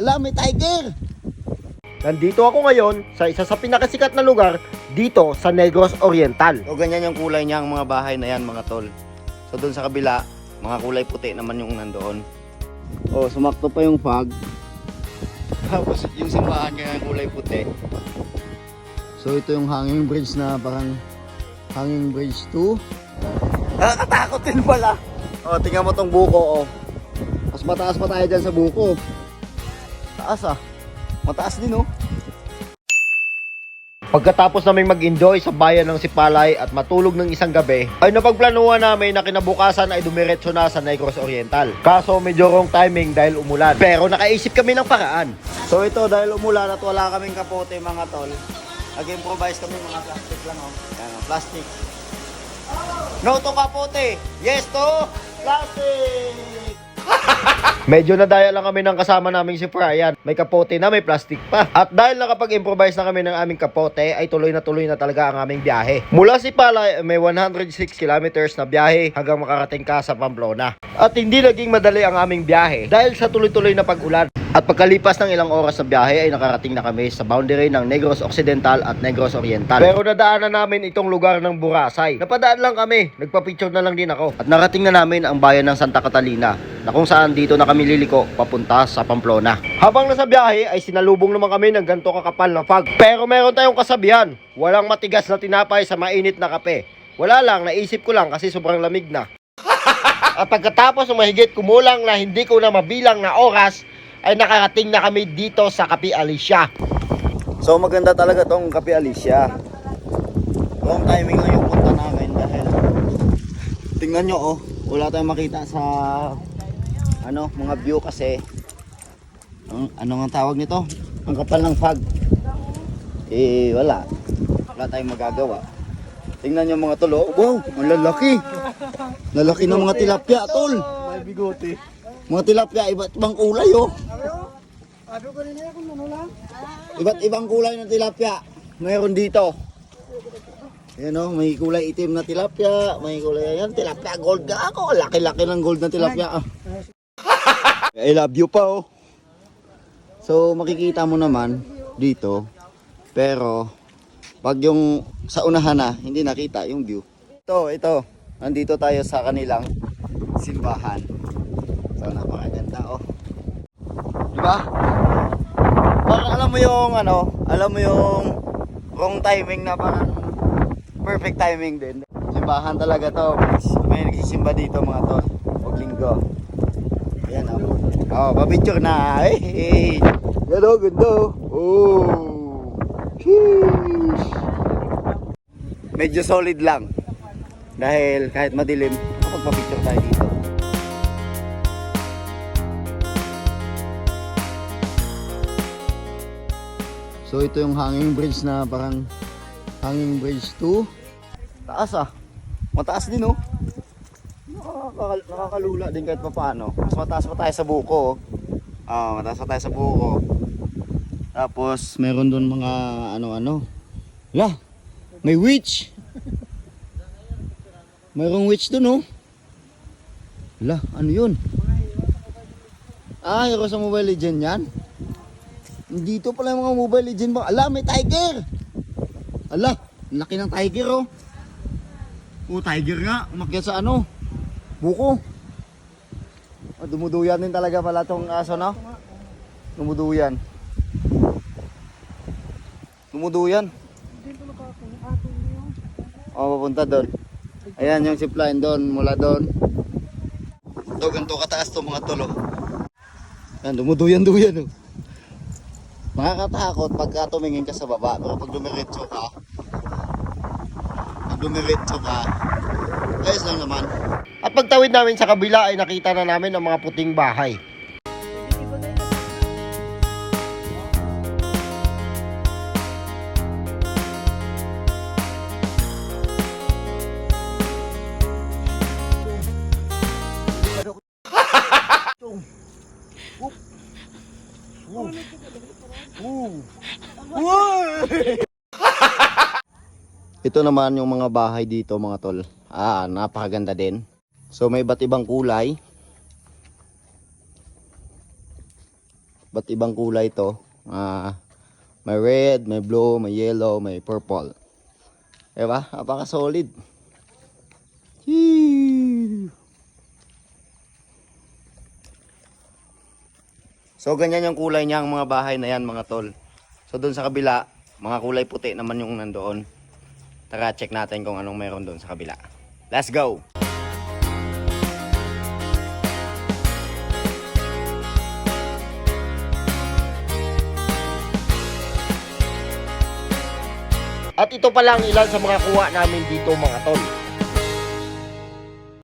Ala, may tiger! Nandito ako ngayon sa isa sa pinakasikat na lugar dito sa Negros Oriental. O ganyan yung kulay niya, ang mga bahay na yan mga tol. So doon sa kabila, mga kulay puti naman yung nandoon. O, sumakto pa yung fog. Tapos yung simbahan kaya yung kulay puti. So ito yung hanging bridge na parang hanging bridge 2. Nakakatakot din pala. O, tingnan mo tong buko, o. Mas mataas pa tayo dyan sa buko. Taas ah. Mataas din, oh. Pagkatapos naming mag-enjoy sa bayan ng Sipalay at matulog ng isang gabi, ay napagplanuhan namin na kinabukasan ay dumiretso na sa Negros Oriental. Kaso medyo wrong timing dahil umulan. Pero nakaisip kami ng paraan. So ito dahil umulan at wala kaming kapote mga tol. Nag-improvise kami mga plastic lang oh. Yan oh, plastic. No to kapote. Yes to plastic. Medyo nadaya lang kami ng kasama naming si Brian. May kapote na, may plastic pa. At dahil nakapag-improvise na kami ng aming kapote, ay tuloy na tuloy na talaga ang aming biyahe. Mula si Palay, may 106 kilometers na biyahe hanggang makarating ka sa Pamplona. At hindi naging madali ang aming biyahe dahil sa tuloy-tuloy na pag-ulan. At pagkalipas ng ilang oras na biyahe ay nakarating na kami sa boundary ng Negros Occidental at Negros Oriental. Pero nadaanan namin itong lugar ng Burasay. Napadaan lang kami, nagpa-picture na lang din ako. At narating na namin ang bayan ng Santa Catalina na kung saan dito na kami liliko papunta sa Pamplona. Habang nasa biyahe ay sinalubong naman kami ng ganto kakapal na fog. Pero meron tayong kasabihan, walang matigas na tinapay sa mainit na kape. Wala lang, naisip ko lang kasi sobrang lamig na. At pagkatapos ng mahigit kumulang na hindi ko na mabilang na oras, ay nakarating na kami dito sa Kapi Alicia. So maganda talaga tong Kape Alicia. Wrong timing lang yung punta namin dahil tingnan nyo oh, wala tayong makita sa ano, mga view kasi ang ano ang tawag nito? Ang kapal ng fog. Eh wala. Wala tayong magagawa. Tingnan nyo mga tol, oh. wow, ang lalaki. Lalaki ng mga tilapia, tol. May bigote. Mga tilapia, iba't ibang kulay, oh. Iba't ibang kulay ng tilapia. Mayroon dito. Ayan oh, may kulay itim na tilapia, may kulay ayan, tilapia gold ka ako. Laki-laki ng gold na tilapia. Ah. I love you pa oh. So makikita mo naman dito. Pero pag yung sa unahan na, hindi nakita yung view. Ito, ito. Nandito tayo sa kanilang simbahan. So napakaganda oh. Di ba? Parang alam mo yung ano, alam mo yung wrong timing na parang perfect timing din. Simbahan talaga to. May nagsisimba dito mga tol. Pag linggo. Oh. Papicture na. Hey, hey. Ganda oh. Sheesh. Medyo solid lang. Dahil kahit madilim, kapag tayo dito. So ito yung hanging bridge na parang hanging bridge 2. Taas ah. Mataas din oh. Nakakal- nakakalula din kahit pa paano. Mas mataas pa tayo sa buko. oh. Ah, mataas pa tayo sa buko. Tapos meron doon mga ano-ano. La, may witch. Mayroong witch doon oh. La, ano yun? Ah, hero sa Mobile Legend yan. Dito pala yung mga Mobile Legend ba? Ala, may tiger! Ala, laki ng tiger oh. Oh, tiger nga. Umakyat sa ano? Buko. Oh, dumuduyan din talaga pala tong aso na. Dumuduyan. Dumuduyan. Oh, papunta doon. Ayan yung zipline doon, mula doon. Ito, ganito kataas to mga tolo. Yan, dumuduyan-duyan oh. Makakatakot pagka tumingin ka sa baba, pero pag dumiretso ka, pag dumiretso ka, ayos lang naman. At pagtawid namin sa kabila ay nakita na namin ang mga puting bahay. Ito naman yung mga bahay dito mga tol. Ah, napakaganda din. So may iba't ibang kulay. Ba't ibang kulay to? Ah, may red, may blue, may yellow, may purple. Diba? Napaka solid. So ganyan yung kulay niya ang mga bahay na yan mga tol. So doon sa kabila, mga kulay puti naman yung nandoon. Tara check natin kung anong meron doon sa kabila. Let's go! At ito pa lang ilan sa mga kuha namin dito mga tol.